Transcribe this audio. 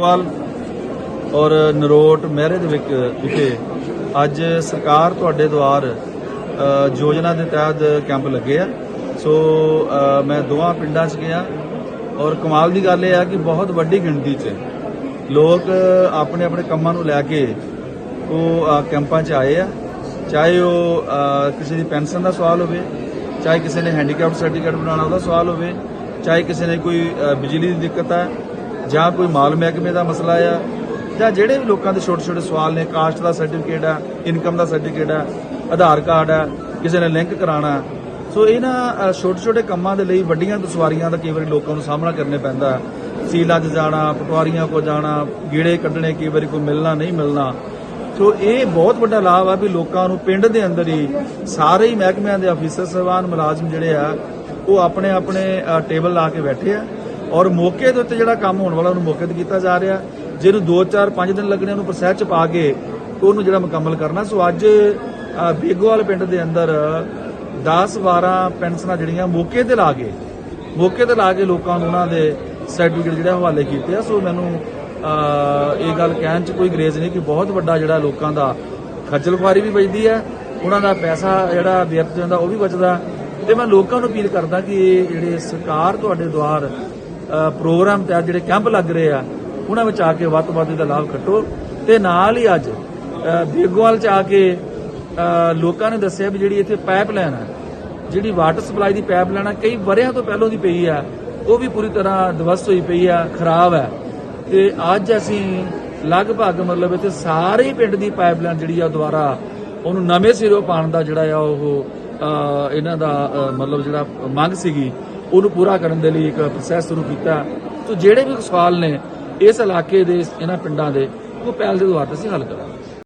ਬੇਗੋਵਾਲ ਔਰ ਨਰੋਟ ਮਹਿਰੇ ਦੇ ਵਿੱਚ ਵਿਖੇ ਅੱਜ ਸਰਕਾਰ ਤੁਹਾਡੇ ਦੁਆਰ ਯੋਜਨਾ ਦੇ ਤਹਿਤ ਕੈਂਪ ਲੱਗੇ ਆ। ਸੋ ਮੈਂ ਦੋਵਾਂ ਪਿੰਡਾਂ 'ਚ ਗਿਆ ਔਰ ਕਮਾਲ ਦੀ ਗੱਲ ਇਹ ਆ ਕਿ ਬਹੁਤ ਵੱਡੀ ਗਿਣਤੀ 'ਚ ਲੋਕ ਆਪਣੇ ਆਪਣੇ ਕੰਮਾਂ ਨੂੰ ਲੈ ਕੇ ਉਹ ਕੈਂਪਾਂ 'ਚ ਆਏ ਆ। ਚਾਹੇ ਉਹ ਕਿਸੇ ਦੀ ਪੈਨਸ਼ਨ ਦਾ ਸਵਾਲ ਹੋਵੇ, ਚਾਹੇ ਕਿਸੇ ਨੇ ਹੈਂਡੀਕੈਪਟ ਸਰਟੀਫਿਕੇਟ ਬਣਾਉਣਾ ਉਹਦਾ ਸਵਾਲ ਹੋਵੇ, ਚਾਹੇ ਕਿਸੇ ਨੇ ਕੋਈ ਬਿਜਲੀ ਦੀ ਦਿੱਕਤ ਹੈ ਜਾਂ ਕੋਈ ਮਾਲ ਮਹਿਕਮੇ ਦਾ ਮਸਲਾ ਆ, ਜਾਂ ਜਿਹੜੇ ਵੀ ਲੋਕਾਂ ਦੇ ਛੋਟੇ ਛੋਟੇ ਸਵਾਲ ਨੇ, ਕਾਸਟ ਦਾ ਸਰਟੀਫਿਕੇਟ ਆ, ਇਨਕਮ ਦਾ ਸਰਟੀਫਿਕੇਟ ਆ, ਆਧਾਰ ਕਾਰਡ ਆ, ਕਿਸੇ ਨੇ ਲਿੰਕ ਕਰਾਉਣਾ ਸੋ ਇਹਨਾਂ ਛੋਟੇ ਛੋਟੇ ਕੰਮਾਂ ਦੇ ਲਈ ਵੱਡੀਆਂ ਦੁਸ਼ਵਾਰੀਆਂ ਦਾ ਕਈ ਵਾਰੀ ਲੋਕਾਂ ਨੂੰ ਸਾਹਮਣਾ ਕਰਨੇ ਪੈਂਦਾ। ਸੀਲਾਂ 'ਚ ਜਾਣਾ, ਪਟਵਾਰੀਆਂ ਕੋ ਜਾਣਾ, ਗੀੜੇ ਕੱਢਣੇ ਕਈ ਵਾਰੀ ਕੋਈ ਮਿਲਣਾ, ਨਹੀਂ ਮਿਲਣਾ। ਸੋ ਇਹ ਬਹੁਤ ਵੱਡਾ ਲਾਭ ਆ ਵੀ ਲੋਕਾਂ ਨੂੰ ਪਿੰਡ ਦੇ ਅੰਦਰ ਹੀ ਸਾਰੇ ਹੀ ਮਹਿਕਮਿਆਂ ਦੇ ਅਫੀਸਰ ਸਹਿਬਾਨ, ਮੁਲਾਜ਼ਮ ਜਿਹੜੇ ਆ, ਉਹ ਆਪਣੇ ਆਪਣੇ ਟੇਬਲ ਲਾ ਕੇ ਬੈਠੇ ਆ। ਔਰ ਮੌਕੇ ਦੇ ਉੱਤੇ ਜਿਹੜਾ ਕੰਮ ਹੋਣ ਵਾਲਾ ਉਹਨੂੰ ਮੌਕੇ ਤੇ ਕੀਤਾ ਜਾ ਰਿਹਾ। ਜਿਹਨੂੰ 2 4 5 ਦਿਨ ਲੱਗਣੇ, ਉਹਨੂੰ ਪ੍ਰੋਸੈਸ ਚ ਪਾ ਕੇ ਉਹਨੂੰ ਜਿਹੜਾ ਮੁਕੰਮਲ ਕਰਨਾ। ਸੋ ਅੱਜ ਬੇਗੋਵਾਲ ਪਿੰਡ ਦੇ ਅੰਦਰ 10 12 ਪੈਨਸ਼ਨਾਂ ਜਿਹੜੀਆਂ ਮੌਕੇ ਤੇ ਲਾ ਕੇ, ਮੌਕੇ ਤੇ ਲਾ ਕੇ ਲੋਕਾਂ ਨੂੰ ਉਹਨਾਂ ਦੇ ਸਰਟੀਫਿਕੇਟ ਜਿਹੜੇ ਹਵਾਲੇ ਕੀਤੇ ਆ। ਸੋ ਮੈਨੂੰ ਇਹ ਗੱਲ ਕਹਿਣ ਚ ਕੋਈ ਗਰੇਜ਼ ਨਹੀਂ ਕਿ ਬਹੁਤ ਵੱਡਾ ਜਿਹੜਾ ਲੋਕਾਂ ਦਾ ਖੱਜਲ ਖੁਆਰੀ ਵੀ ਬਚਦੀ ਹੈ। ਉਹਨਾਂ ਦਾ ਪੈਸਾ ਜਿਹੜਾ ਵਿਅਰਥ ਜਾਂਦਾ ਉਹ ਵੀ ਬਚਦਾ ਤੇ ਮੈਂ ਲੋਕਾਂ ਨੂੰ ਅਪੀਲ ਕਰਦਾ ਕਿ ਜਿਹੜੇ ਸਰਕਾਰ ਤੁਹਾਡੇ ਦੁਆਰ ਪ੍ਰੋਗਰਾਮ ਤੇ ਜਿਹੜੇ ਕੈਂਪ ਲੱਗ ਰਹੇ ਆ ਉਹਨਾਂ ਵਿੱਚ ਆ ਕੇ ਵੱਧ ਤੋਂ ਵੱਧ ਇਹਦਾ ਲਾਭ ਖੱਟੋ। ਤੇ ਨਾਲ ਹੀ ਅੱਜ ਅ, ਚ ਆ ਕੇ ਲੋਕਾਂ ਨੇ ਦੱਸਿਆ ਵੀ ਜਿਹੜੀ ਇੱਥੇ ਪਾਈਪਲਾਈਨ ਹੈ ਜਿਹੜੀ ਵਾਟਰ ਸਪਲਾਈ ਦੀ ਪਾਈਪਲਾਈਨ ਆ ਕਈ ਵਰਿਆਂ ਤੋਂ ਪਹਿਲਾਂ ਦੀ ਪਈ ਆ ਉਹ ਵੀ ਪੂਰੀ ਤਰ੍ਹਾਂ ਦਵਸ ਹੋਈ ਪਈ ਆ ਖਰਾਬ ਹੈ ਤੇ ਅੱਜ ਅਸੀਂ ਲਗਭਗ ਮਤਲਬ ਇੱਥੇ ਸਾਰੇ ਪਿੰਡ ਦੀ ਪਾਈਪਲਾਈਨ ਜਿਹੜੀ ਆ ਦੁਆਰਾ ਉਹਨੂੰ ਨਵੇਂ ਸਿਰੋਂ ਪਾਉਣ ਦਾ ਜਿਹੜਾ ਆ ਉਹ ਇਹਨਾਂ ਦਾ ਮਤਲਬ ਜਿਹੜਾ ਮੰਗ ਸੀਗੀ ਉਹਨੂੰ ਪੂਰਾ ਕਰਨ ਦੇ ਲਈ ਇੱਕ ਪ੍ਰੋਸੈਸ ਸ਼ੁਰੂ ਕੀਤਾ। ਸੋ ਜਿਹੜੇ ਵੀ ਸਵਾਲ ਨੇ ਇਸ ਇਲਾਕੇ ਦੇ, ਇਹਨਾਂ ਪਿੰਡਾਂ ਦੇ, ਉਹ ਪਹਿਲ ਦੇ ਦੁਆਰ ਤੇ ਅਸੀਂ ਹੱਲ ਕਰਾਂਗੇ।